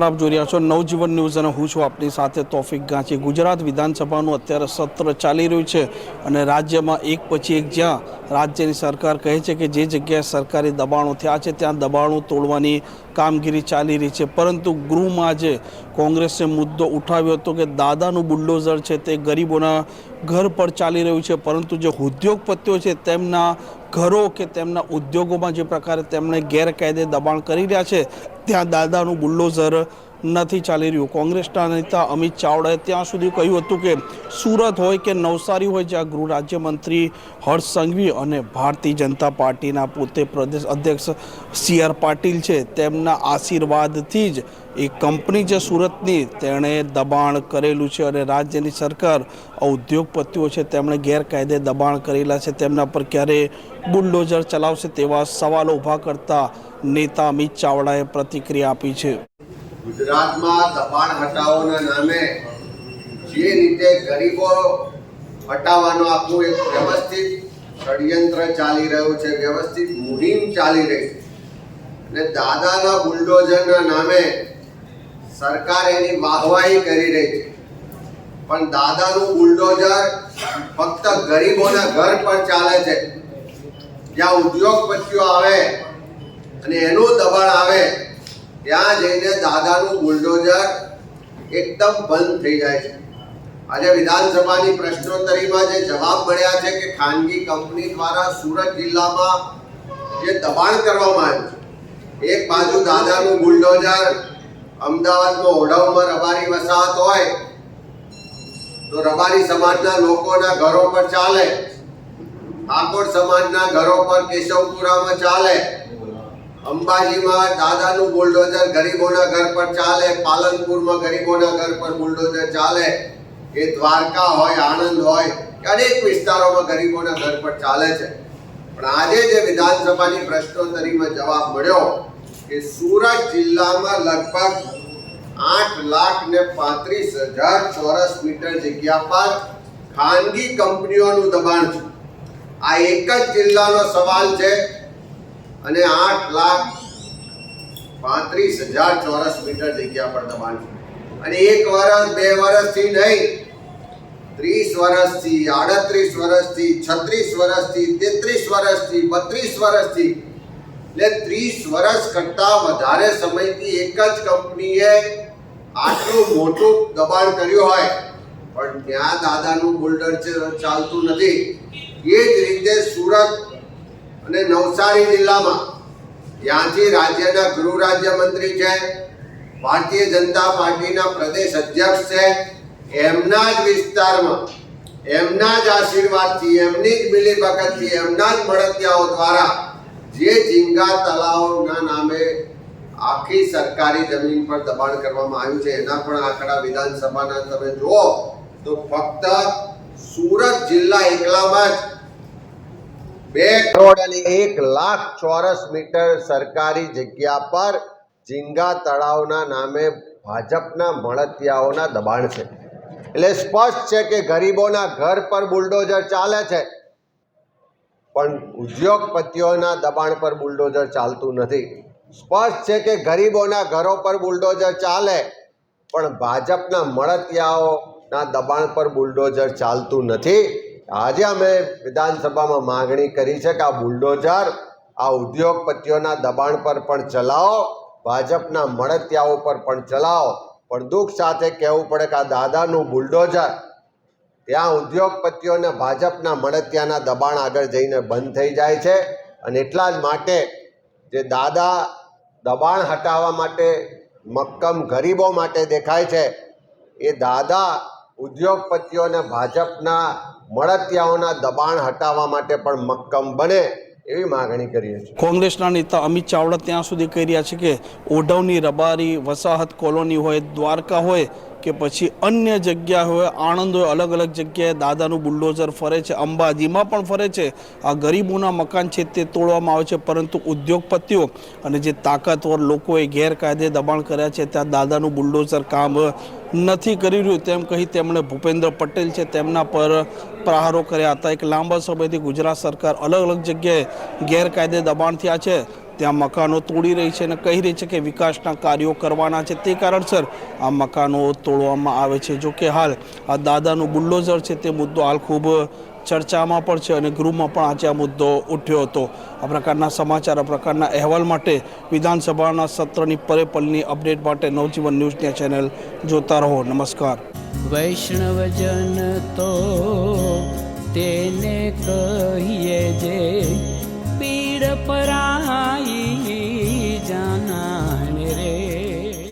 આપ જોઈ રહ્યા છો નવજીવન ન્યૂઝ અને હું છું આપની સાથે તોફિક ગાંચી. ગુજરાત વિધાનસભાનું અત્યારે સત્ર ચાલી રહ્યું છે અને રાજ્યમાં એક પછી એક જ્યાં રાજ્યની સરકાર કહે છે કે જે જગ્યાએ સરકારી દબાણો થયા છે, ત્યાં દબાણો તોડવાની કામગીરી ચાલી રહી છે. પરંતુ ગૃહમાં આજે કોંગ્રેસે મુદ્દો ઉઠાવ્યો હતો કે દાદાનું બુલડોઝર છે તે ગરીબોના ઘર પર ચાલી રહ્યું છે, પરંતુ જે ઉદ્યોગપતિઓ છે તેમના ઘરો કે તેમના ઉદ્યોગોમાં જે પ્રકારે તેમણે ગેરકાયદે દબાણ કરી રહ્યા છે ત્યાં દાદાનું બુલ્ડોઝર નથી ચાલી રહ્યું. કોંગ્રેસના નેતા અમિત ચાવડાએ ત્યાં સુધી કહ્યું હતું કે સુરત હોય કે નવસારી હોય, જ્યાં ગૃહ રાજ્યમંત્રી હર્ષ સંઘવી અને ભારતીય જનતા પાર્ટીના પોતે પ્રદેશ અધ્યક્ષ સી આર પાટીલ છે, તેમના આશીર્વાદથી જ એ કંપની જે સુરતની તેણે દબાણ કરેલું છે અને રાજ્યની સરકાર ઉદ્યોગપતિઓ છે, તેમણે ગેરકાયદે દબાણ કરેલા છે, તેમના પર ક્યારે બુલડોઝર ચલાવશે તેવા સવાલો ઊભા કરતા નેતા અમિત ચાવડાએ પ્રતિક્રિયા આપી છે. ગુજરાતમાં દબાણ હટાવોના નામે જે રીતે ગરીબો હટાવવાનું આખું એક વ્યવસ્થિત ષડયંત્ર ચાલી રહ્યું છે, વ્યવસ્થિત મુહિમ ચાલી રહી છે. અને દાદાના બુલડોઝરના નામે સરકાર એની વાહવાહી કરી રહી છે. પણ દાદાનું બુલડોઝર ફક્ત ગરીબોના ઘર પર ચાલે છે. જ્યાં ઉદ્યોગપતિઓ આવે અને એનું દબાણ આવે ત્યાં જઈને દાદાનું બુલડોઝર એકદમ બંધ થઈ જાય છે. આજે વિધાનસભાની પ્રશ્નોત્તરીમાં જે જવાબ મળ્યા છે કે ખાનગી કંપની દ્વારા સુરત જિલ્લામાં જે દબાણ કરવામાં આવ્યું છે, એક બાજુ દાદાનું બુલડોઝર અમદાવાદમાં ઓઢવમાં રબારી વસાહત હોય તો રબારી સમાજના લોકોના ઘરો પર ચાલે, ઠાકોર સમાજના ઘરો પર કેશવપુરામાં ચાલે અંબાજીમાં દાદાનું બુલડોઝર ગરીબોના ઘર પર ચાલે, પાલનપુરમાં ગરીબોના ઘર પર બુલડોઝર ચાલે. એ દ્વારકા હોય, આણંદ હોય અનેક વિસ્તારોમાં ગરીબોના ઘર પર ચાલે છે. પણ આજે જે વિધાનસભાની પ્રશ્નોત્તરીમાં જવાબ મળ્યો કે સુરત જિલ્લામાં લગભગ આઠ લાખ ને પાંત્રીસ હજાર ચોરસ મીટર જગ્યા પર ખાનગી કંપનીઓનું દબાણ છે. આ એક જ જિલ્લાનો સવાલ છે અને આઠ લાખ પાંત્રીસ હજાર ચોરસ મીટર જગ્યા પર દબાણ અને એક વર્ષ બે વર્ષથી નહીં, ત્રીસ વર્ષથી આડત્રીસ વર્ષથી છત્રીસ વર્ષથી તેત્રીસ વર્ષથી બત્રીસ વર્ષથી એટલે ત્રીસ વર્ષ કરતા વધારે સમયથી એક જ કંપનીએ આટલું મોટું દબાણ કર્યું હોય. પણ ત્યાં દાદાનું બોલ્ડર ચાલતું નથી. એ જ રીતે સુરત અને નવસારી જિલ્લામાં ત્યાંથી રાજ્યના ગૃહ રાજ્યમંત્રી છે, ભારતીય જનતા પાર્ટીના પ્રદેશ અધ્યક્ષ છે, એમના જ વિસ્તારમાં, એમના જ આશીર્વાદથી, એમની જ મિલીભગતથી એમના જ મળતિયાઓ દ્વારા જે ઝીંગા તળાવના નામે આખી સરકારી જમીન પર દબાણ કરવામાં આવ્યું છે, એના પણ આંકડા વિધાનસભાના. તમે જુઓ તો ફક્ત સુરત જિલ્લા એકલામાં જ બે કરોડ અને એક લાખ ચોરસ મીટર સરકારી જગ્યા પર ઝીંગા તળાવના નામે ભાજપના મળતિયાઓના દબાણ છે. એટલે સ્પષ્ટ છે કે ગરીબોના ઘર પર બુલડોઝર ચાલે છે. પણ ઉદ્યોગપતિઓના દબાણ પર બુલડોઝર ચાલતું નથી. સ્પષ્ટ છે કે ગરીબોના ઘરો પર બુલડોઝર ચાલે, પણ ભાજપના મળતિયાઓના દબાણ પર બુલડોઝર ચાલતું નથી. આજે અમે વિધાનસભામાં માગણી કરી છે કે આ બુલડોઝર, આ ઉદ્યોગપતિઓના દબાણ પર પણ ચલાવો, ભાજપના મળતિયાઓ પર પણ ચલાવો. પણ દુઃખ સાથે કહેવું પડે કે આ દાદાનું બુલડોઝર, ત્યાં ઉદ્યોગપતિઓને ભાજપના મળતિયાના દબાણ આગળ જઈને બંધ થઈ જાય છે. અને એટલા જ માટે જે દાદા દબાણ હટાવવા માટે મક્કમ ગરીબો માટે દેખાય છે, એ દાદા ઉદ્યોગપતિઓને ભાજપના મળતિયાઓના દબાણ હટાવવા માટે પણ મક્કમ બને એવી માગણી કરીએ છીએ. કોંગ્રેસના નેતા અમિત ચાવડા ત્યાં સુધી કહી રહ્યા છે કે ઓઢવની રબારી, વસાહત કોલોની હોય, દ્વારકા હોય કે પછી અન્ય જગ્યા હોય, આણંદ હોય, અલગ અલગ જગ્યાએ દાદાનું બુલડોઝર ફરે છે, અંબાજીમાં પણ ફરે છે. આ ગરીબોના મકાન છે તે તોડવામાં આવે છે, પરંતુ ઉદ્યોગપતિઓ અને જે તાકાતવર લોકોએ ગેરકાયદે દબાણ કર્યા છે, ત્યાં દાદાનું બુલડોઝર કામ નથી કરી રહ્યું. તેમ કહી તેમણે ભૂપેન્દ્ર પટેલ છે તેમના પર પ્રહારો કર્યા હતા. એક લાંબા સમયથી ગુજરાત સરકાર અલગ અલગ જગ્યાએ ગેરકાયદે દબાણ થયા છે. ત્યાં મકાનો તોડી રહી છે અને કહી રહી છે કે વિકાસના કાર્યો કરવાના છે. તે કારણસર આ મકાનો તોડવામાં આવે છે. જો કે હાલ આ દાદાનું બુલ્ડોઝર છે તે મુદ્દો હાલ ખૂબ ચર્ચામાં પણ છે અને ગૃહમાં પણ આજે આ મુદ્દો ઉઠ્યો હતો. આ પ્રકારના સમાચાર, આ પ્રકારના અહેવાલ માટે વિધાનસભાના સત્રની પરે પલની અપડેટ માટે નવજીવન ન્યૂઝની ચેનલ જોતા રહો. નમસ્કાર. વૈષ્ણવજન તો તેને કહીએ જે પીડ પરાઈ